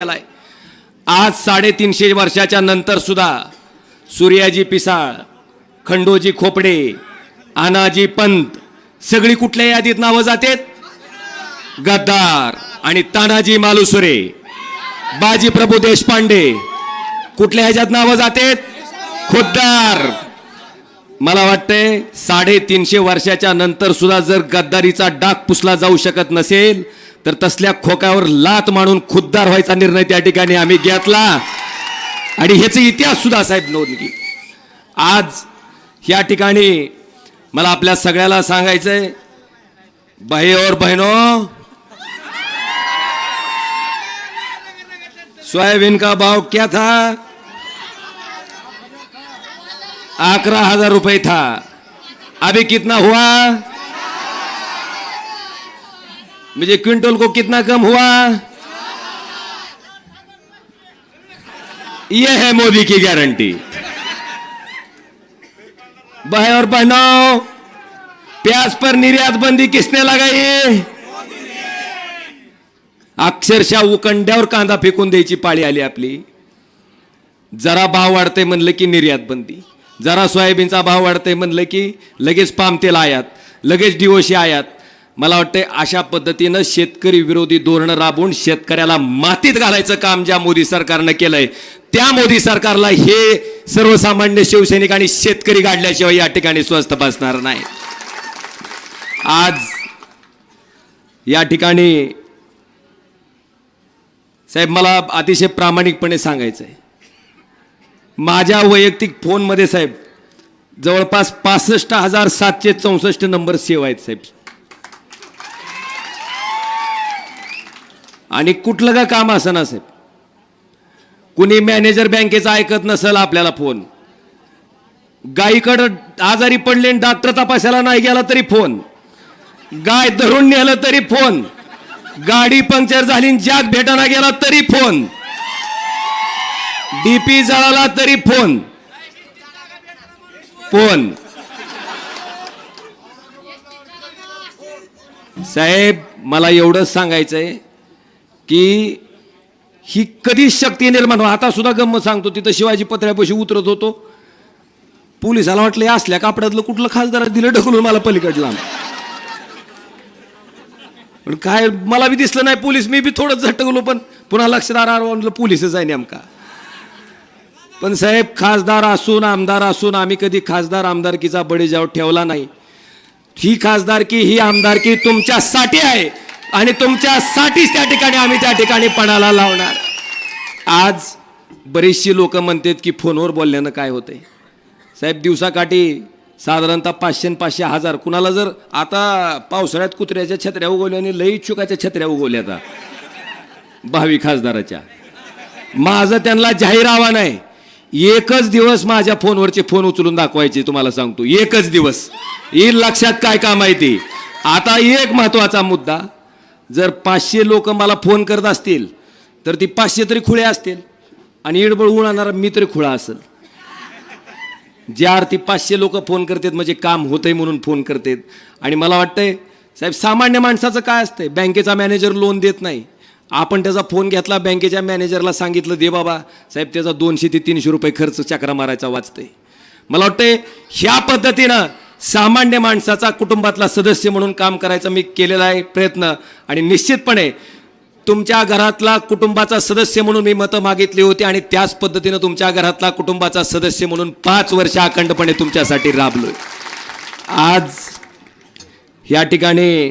केलाय आज साडेतीनशे वर्षाच्या नंतर सुद्धा सूर्याजी पिसाळ खंडोजी खोपडे आनाजी पंत सगळी कुठल्या यादीत नावं जातेत? गद्दार आणि तानाजी मालुसुरे बाजी प्रभू देशपांडे कुठल्या ह्याच्यात नावं जातेत? खुद्दार. मला वाटतंय साडेतीनशे वर्षाच्या नंतर सुद्धा जर गद्दारीचा डाग पुसला जाऊ शकत नसेल तर तसल्या खोक्यावर लात मारून खुद्दार व्हायचा निर्णय त्या ठिकाणी आम्ही घेतला. आणि ह्याचा इतिहास सुद्धा साहेब नोंद आज या ठिकाणी मला आपल्या सगळ्याला सांगायचंय भाई और बहनो सोयाबीन का भाव क्या था? अकरा हजार रुपये था. अभी कितना हुआ? मुझे क्विंटल को कितना कम हुआ? यह है मोदी की गारंटी। भाई और बहनों प्याज पर निर्यात बंदी किसने लगाई? अक्षरशः उकंड्यावर कांदा फेकून द्यायची पाळी आली आपली. जरा भाव वाढते म्हणलं की निर्यात बंदी. जरा सोयाबीनचा भाव वाढते म्हणलं की लगेच पाम तेल आयात लगेच डिओशी आयात. मला वाटतं अशा पद्धतीनं शेतकरी विरोधी धोरणं राबवून शेतकऱ्याला मातीत घालायचं काम ज्या मोदी सरकारनं केलंय त्या मोदी सरकारला हे सर्वसामान्य शिवसैनिक आणि शेतकरी गाडल्याशिवाय या ठिकाणी स्वस्त बसणार नाही. आज या ठिकाणी साहेब मला अतिशय प्रामाणिकपणे सांगायचं आहे माझ्या वैयक्तिक फोनमध्ये साहेब जवळपास पासष्ट हजार सातशे चौसष्ट नंबर सेव आहेत साहेब. आणि कुठलं का काम असं ना साहेब? कुणी मॅनेजर बँकेचा ऐकत नसेल आपल्याला फोन. गायीकडं आजारी पडले आणि डॉक्टर तपासायला नाही गेला तरी फोन. गाय धरून नेलं तरी फोन. गाडी पंक्चर झाली आणि भेटायला गेला तरी फोन. डीपी जळाला तरी फोन. फोन. साहेब मला एवढंच सांगायचंय की ही कधीच शक्ती निर्माण आता सुद्धा गंमत सांगतो तिथं शिवाजी पत्र्यापाशी उतरत होतो. पोलिसाला वाटलं असल्या कापड्यातलं कुठलं खासदार दिलं ढकलून मला पलीकडला पण काय मला बी दिसलं नाही पोलीस मी बी थोडं झटकलो पण पुन्हा लक्षात आलं पोलीसच आहे नेमका. पण साहेब खासदार असून आमदार असून आम्ही कधी खासदार आमदारकीचा बळीजाव ठेवला नाही. ही खासदारकी ही आमदारकी तुमच्यासाठी आहे आणि तुमच्यासाठीच त्या ठिकाणी आम्ही त्या ठिकाणी पणाला लावणार. आज बरीचशी लोक म्हणतात की फोनवर बोलल्यानं काय होतंय? साहेब दिवसाकाठी साधारणतः पाचशे पाचशे हजार. कुणाला जर आता पावसाळ्यात कुत्र्याच्या छत्र्या उगवल्या आणि लई इच्छुकाच्या छत्र्या उगवल्या आता भावी खासदाराच्या. माझं त्यांना जाहीर आव्हान आहे. एकच दिवस माझ्या फोनवरचे फोन उचलून दाखवायचे तुम्हाला सांगतो. एकच दिवस. येईल लक्षात काय काम आहे ते? आता एक महत्त्वाचा मुद्दा जर पाचशे लोक मला फोन करत असतील तर ती पाचशे तरी खुळे असतील आणि इडबळ उडणारा मी तरी खुळा असेल. ज्या अर्थी पाचशे लोक फोन करतात म्हणजे काम होतंय म्हणून फोन करतात. आणि मला वाटतंय साहेब सामान्य माणसाचं काय असतंय? बँकेचा मॅनेजर लोन देत नाही. आपण त्याचा फोन घेतला बँकेच्या मॅनेजरला सांगितलं दे बाबा साहेब त्याचा दोनशे ते तीनशे रुपये खर्च चक्रा मारायचा वाचतंय. मला वाटतंय ह्या पद्धतीनं सामान्य माणसाचा कुटुंबातला सदस्य म्हणून काम करायचा मी केलेला आहे प्रयत्न. आणि निश्चितपणे तुमच्या घरातला कुटुंबाचा सदस्य म्हणून मी मतं मागितली होती आणि त्याच पद्धतीनं तुमच्या घरातला कुटुंबाचा सदस्य म्हणून पाच वर्ष अखंडपणे तुमच्यासाठी राबलोय. आज या ठिकाणी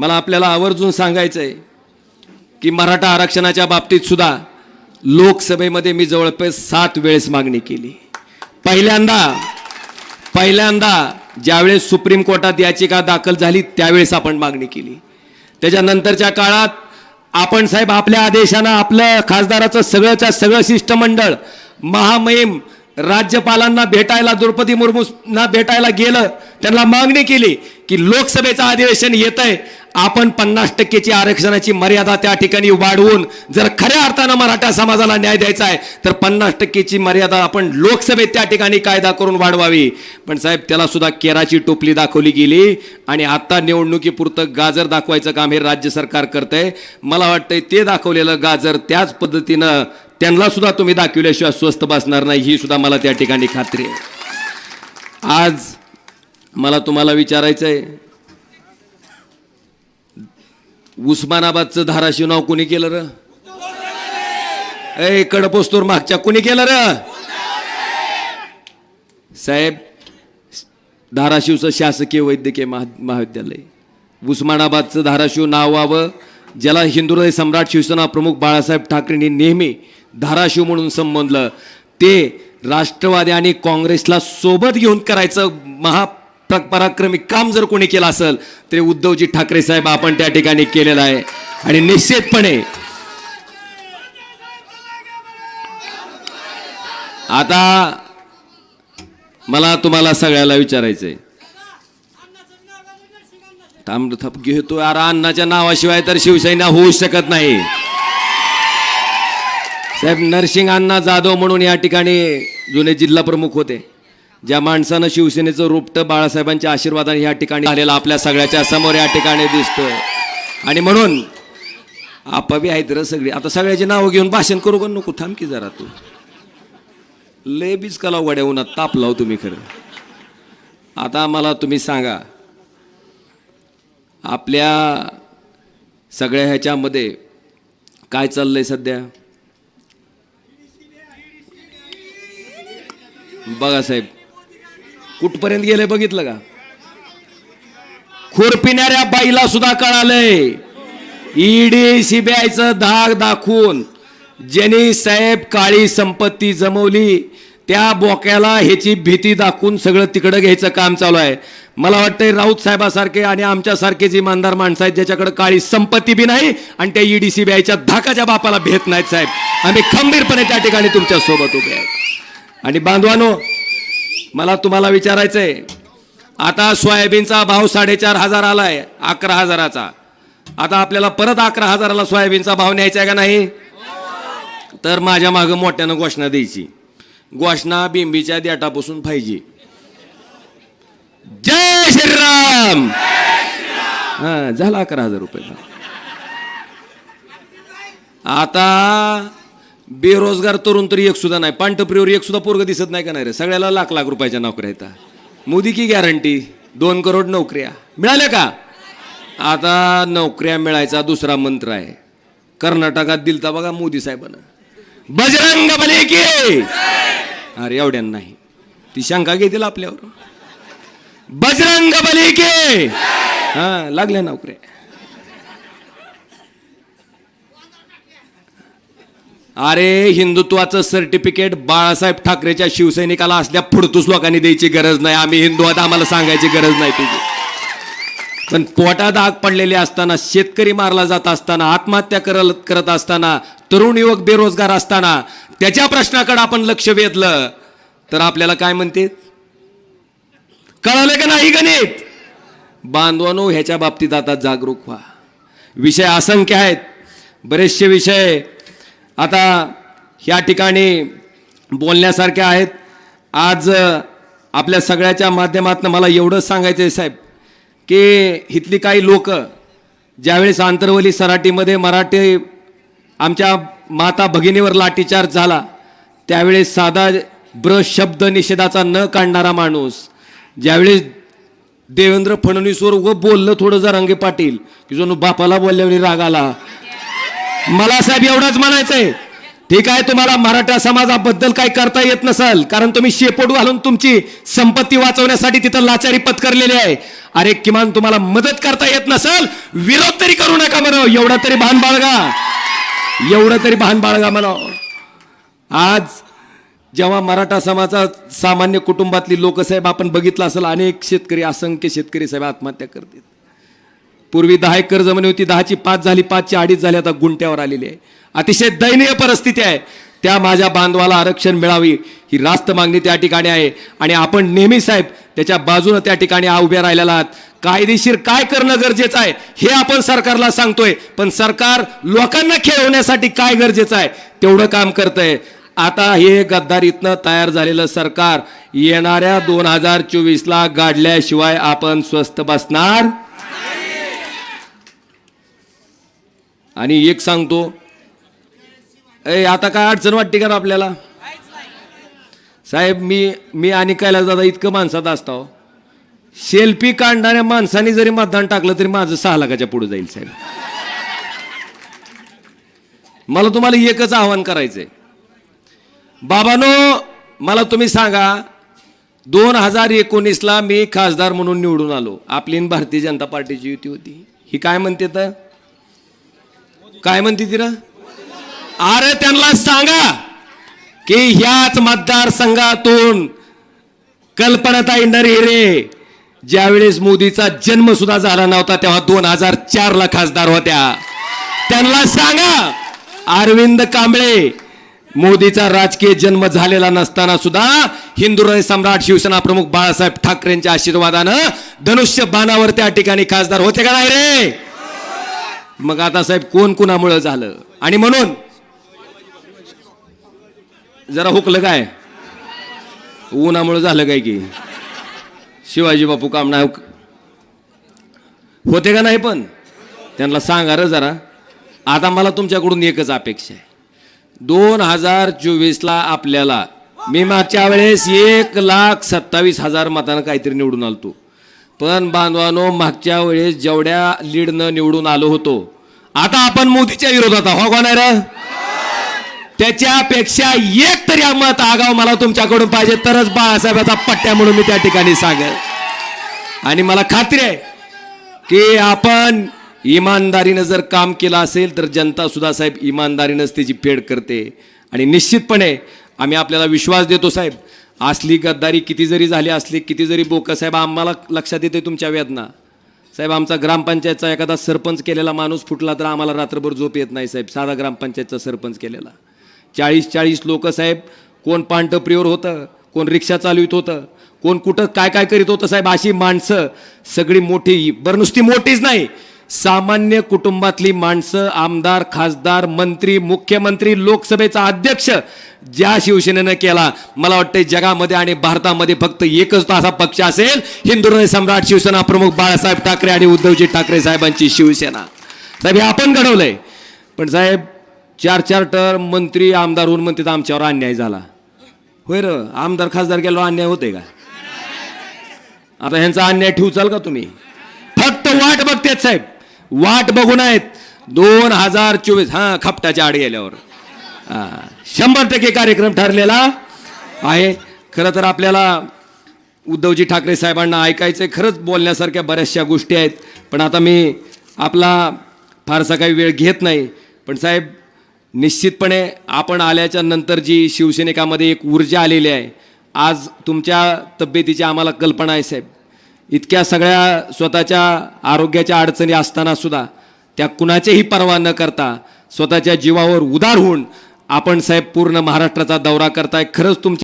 मला आपल्याला आवर्जून सांगायचं आहे की मराठा आरक्षणाच्या बाबतीत सुद्धा लोकसभेमध्ये मी जवळपास सात वेळेस मागणी केली. पहिल्यांदा पहिल्यांदा ज्यावेळेस सुप्रीम कोर्टात याचिका दाखल झाली त्यावेळेस आपण मागणी केली. त्याच्यानंतरच्या काळात आपण साहेब आपल्या आदेशानं आपलं खासदाराचं सगळंच्या सगळं शिष्टमंडळ महामहिम राज्यपालांना भेटायला द्रौपदी मुर्मूंना भेटायला गेलं त्यांना मागणी केली की लोकसभेचं अधिवेशन येत आहे आपण पन्नास टक्केची आरक्षणाची मर्यादा त्या ठिकाणी वाढवून जर खऱ्या अर्थानं मराठा समाजाला न्याय द्यायचा आहे तर पन्नास टक्केची मर्यादा आपण लोकसभेत त्या ठिकाणी कायदा करून वाढवावी. पण साहेब त्याला सुद्धा केराची टोपली दाखवली गेली आणि आता निवडणुकीपुरतं गाजर दाखवायचं काम हे राज्य सरकार करतंय. मला वाटतंय ते दाखवलेलं गाजर त्याच पद्धतीनं त्यांना सुद्धा तुम्ही दाखवल्याशिवाय स्वस्त बसणार नाही ही सुद्धा मला त्या ठिकाणी खात्री आहे. आज मला तुम्हाला विचारायचं आहे उस्मानाबादचं धाराशिव नाव कुणी केलं र? ए कडपोस्तूर मागच्या कुणी केलं र? साहेब धाराशिवचं शासकीय वैद्यकीय महा महाविद्यालय. उस्मानाबादचं धाराशिव नाव व्हावं ज्याला हिंदुहृदय सम्राट शिवसेना प्रमुख बाळासाहेब ठाकरेंनी नेहमी धाराशिव म्हणून संबोधलं ते राष्ट्रवादी आणि काँग्रेसला सोबत घेऊन करायचं महा पराक्रमी काम जर कोणी केलं असेल तरी उद्धवजी ठाकरे साहेब आपण त्या ठिकाणी केलेलं आहे. आणि निश्चितपणे आता मला तुम्हाला सगळ्याला विचारायचंय. थांब थप घेतो अरे अण्णाच्या नावाशिवाय तर शिवसेना होऊ शकत नाही. साहेब नरसिंग अण्णा जाधव म्हणून या ठिकाणी जुने जिल्हा प्रमुख होते. ज्या माणसानं शिवसेनेचं रोपटं बाळासाहेबांच्या आशीर्वादाने या ठिकाणी आलेलं आपल्या सगळ्याच्या समोर या ठिकाणी दिसतोय. आणि म्हणून आपाबी आहेत र सगळी. आता सगळ्याची नावं घेऊन भाषण करू पण नको थांब की जरा तू. लय बीज कलाव गड्या उन्हात ताप लाव हो तुम्ही खरं. आता मला तुम्ही सांगा आपल्या सगळ्या ह्याच्यामध्ये काय चाललंय सध्या? बघा साहेब कुठपर्यंत गेले बघितलं का? खुरपिणाऱ्या बाईला सुद्धा कळालंय. ईडी सीबीआयचं धाक दाखवून ज्यांनी साहेब काळी संपत्ती जमवली त्या बोक्याला ह्याची भीती दाखवून सगळं तिकडं घ्यायचं काम चालू आहे. मला वाटतंय राऊत साहेबासारखे आणि आमच्यासारखेच इमानदार माणसं आहेत ज्याच्याकडे काळी संपत्ती बी नाही आणि त्या ईडी सीबीआयच्या धाकाच्या बापाला भेट नाहीत साहेब. आम्ही खंबीरपणे त्या ठिकाणी तुमच्यासोबत उभे आहेत आणि बांधवानो मला तुम्हाला विचारायचंय आता सोयाबीनचा भाव साडेचार हजार आलाय अकरा हजाराचा. आता आपल्याला परत अकरा हजाराला सोयाबीनचा भाव न्यायचा आहे का नाही? तर माझ्या मागं मोठ्यानं घोषणा द्यायची. घोषणा बिंबीच्या देटापासून पाहिजे. जय श्रीराम! हा झाला अकरा हजार रुपये आता बेरोजगार तरुण तरी एक सुद्धा नाही. पांटप्रीवर एक सुद्धा पोरग दिसत नाही का नाही रे? सगळ्याला लाख लाख रुपयाच्या नोकऱ्या येतात मोदी की गॅरंटी दोन करोड नोकऱ्या. मिळाल्या का? आता नोकऱ्या मिळायचा दुसरा मंत्र आहे. कर्नाटकात दिलता बघा मोदी साहेबांना. बजरंग बली की! अरे एवढ्या नाही. ती शंका घेतील आपल्यावर. बजरंग बली की! हा लागल्या नोकऱ्या. अरे हिंदुत्वाचं सर्टिफिकेट बाळासाहेब ठाकरेच्या शिवसैनिकाला असल्या फुडतूस लोकांनी द्यायची गरज नाही. आम्ही हिंदू आता आम्हाला सांगायची गरज नाही तुझी. पण पोटात आग पडलेली असताना शेतकरी मारला जात असताना आत्महत्या करत करत असताना तरुण युवक बेरोजगार असताना त्याच्या प्रश्नाकडे आपण लक्ष वेधलं तर आपल्याला काय म्हणते कळालं का नाही गणित? बांधवानो ह्याच्या बाबतीत आता जागरूक व्हा. विषय असंख्य आहेत. बरेचसे विषय आता ह्या ठिकाणी बोलण्यासारख्या आहेत. आज आपल्या सगळ्याच्या माध्यमातून मला एवढंच सांगायचं आहे साहेब की इथली काही लोक ज्यावेळेस आंतरवली सराटीमध्ये मराठी आमच्या माता भगिनीवर लाठीचार्ज झाला त्यावेळेस साधा ब्र शब्द निषेधाचा न काढणारा माणूस ज्यावेळेस देवेंद्र फडणवीसवर व बोललं थोडं जरांगे पाटील की जो बापाला बोलल्यावेळी राग आला मला साहेब एवढंच म्हणायचंय. ठीक आहे तुम्हाला मराठा समाजाबद्दल काही करता येत नसल कारण तुम्ही शेपोट घालून तुमची संपत्ती वाचवण्यासाठी तिथं लाचारी पत्करलेली आहे. अरे किमान तुम्हाला मदत करता येत नसल विरोध तरी करू नका म्हणा एवढा तरी भान बाळगा. एवढं तरी भान बाळगा म्हणा आज जेव्हा मराठा समाजात सामान्य कुटुंबातली लोकसाहेब आपण बघितलं असेल अनेक शेतकरी असंख्य शेतकरी साहेब आत्महत्या करतात. पूर्वी दहा एकर जमिनी होती दहाची पाच झाली पाचची अडीच झाली आता गुंट्यावर आलेली आहे. अतिशय दयनीय परिस्थिती आहे. त्या माझ्या बांधवाला आरक्षण मिळावी ही रास्त मागणी त्या ठिकाणी आहे. आणि आपण नेहमी साहेब त्याच्या बाजूनं त्या ठिकाणी उभ्या उभे राहिलेला आहात. कायदेशीर काय करणं गरजेचं आहे हे आपण सरकारला सांगतोय. पण सरकार लोकांना खेळवण्यासाठी काय गरजेचं आहे तेवढं काम करतंय. आता हे गद्दारीतनं तयार झालेलं सरकार येणाऱ्या दोन हजार चोवीसला गाडल्याशिवाय आपण स्वस्त बसणार आणि एक सांगतो ए आता काय अडचण वाटते का आपल्याला? साहेब मी मी आणि कैलास दादा इतकं माणसात असतो. सेल्फी काढणाऱ्या माणसाने जरी मतदान टाकलं तरी माझं सहा लाखाच्या पुढे जाईल साहेब. मला तुम्हाला एकच आव्हान करायचंय. बाबानो मला तुम्ही सांगा दोन हजार एकोणीसला मी खासदार म्हणून निवडून आलो. आपली भारतीय जनता पार्टीची युती होती. ही काय म्हणते तर? काय म्हणते तिला अरे त्यांना सांगा की ह्याच मतदारसंघातून कल्पनाताई नरहिरे ज्यावेळेस मोदीचा जन्म सुद्धा झाला नव्हता तेव्हा दोन हजार चार ला खासदार होत्या. त्यांना सांगा अरविंद कांबळे मोदीचा राजकीय जन्म झालेला नसताना सुद्धा हिंदुहृदय सम्राट शिवसेना प्रमुख बाळासाहेब ठाकरेंच्या आशीर्वादानं धनुष्य बाणावर त्या ठिकाणी खासदार होते का नाही रे? मग आता साहेब कोण कुणामुळं झालं? आणि म्हणून जरा हुकलं काय? उन्हामुळं झालं काय की? शिवाजी बापू काम नाही होते का नाही पण? त्यांना सांगा र जरा. आता मला तुमच्याकडून एकच अपेक्षा आहे. दोन हजार चोवीसला आपल्याला मी मागच्या वेळेस एक लाख सत्तावीस हजार मतानं काहीतरी निवडून आलतो. पण बांधवानो मागच्या वेळेस जेवढ्या लीडनं निवडून आलो होतो आता आपण मोदीच्या विरोधात आहोत. हो कोण त्याच्यापेक्षा एक तरी मत आगाव मला तुमच्याकडून पाहिजे. तरच बाळासाहेबाचा पट्ट्या म्हणून मी त्या ठिकाणी सांगेल. आणि मला खात्री आहे की आपण इमानदारीनं जर काम केलं असेल तर जनता सुद्धा साहेब इमानदारीनंच त्याची फेड करते. आणि निश्चितपणे आम्ही आपल्याला विश्वास देतो साहेब. असली गद्दारी किती जरी झाली असली किती जरी बोकं साहेब आम्हाला लक्षात येते तुमच्या वेदना. साहेब आमचा ग्रामपंचायतचा एखादा सरपंच केलेला माणूस फुटला तर आम्हाला रात्रभर झोप येत नाही साहेब. साधा ग्रामपंचायतचा सरपंच केलेला. चाळीस चाळीस लोक साहेब कोण पांटप्रियोर होतं कोण रिक्षा चालवित होतं कोण कुठं काय काय करीत होतं साहेब अशी माणसं सगळी मोठी बरं नुसती मोठीच नाही सामान्य कुटुंबातली माणसं आमदार खासदार मंत्री मुख्यमंत्री लोकसभेचा अध्यक्ष ज्या शिवसेनेनं केला मला वाटतं जगामध्ये आणि भारतामध्ये फक्त एकच असा पक्ष असेल हिंदू सम्राट शिवसेना प्रमुख बाळासाहेब ठाकरे आणि उद्धवजी ठाकरे साहेबांची शिवसेना. साहेब हे आपण घडवलंय. पण साहेब चार चार टर्म मंत्री आमदार होऊन तर आमच्यावर अन्याय झाला. होय र आमदार खासदार गेल्यावर अन्याय होते का? आता ह्यांचा अन्याय ठेवचाल का तुम्ही? फक्त वाट बघतेत साहेब. वाट बघून आहेत. दोन हजार चोवीस. हां खपटाच्या आड गेल्यावर. शंभर टक्के कार्यक्रम ठरलेला आहे. खरं तर आपल्याला उद्धवजी ठाकरे साहेबांना ऐकायचंय. खरंच बोलण्यासारख्या बऱ्याचशा गोष्टी आहेत. पण आता मी आपला फारसा काही वेळ घेत नाही. पण साहेब निश्चितपणे आपण आल्याच्यानंतर जी शिवसैनिकामध्ये एक ऊर्जा आलेली आहे आज तुमच्या तब्येतीची आम्हाला कल्पना आहे साहेब. इतक्या सगळ्या स्वतःच्या आरोग्याच्या अडचणी असताना सुद्धा त्या कुणाचेही पर्वा न करता स्वतःच्या जीवावर उदार होऊन आपण साहेब पूर्ण महाराष्ट्राचा दौरा करताय. खरंच तुमच्या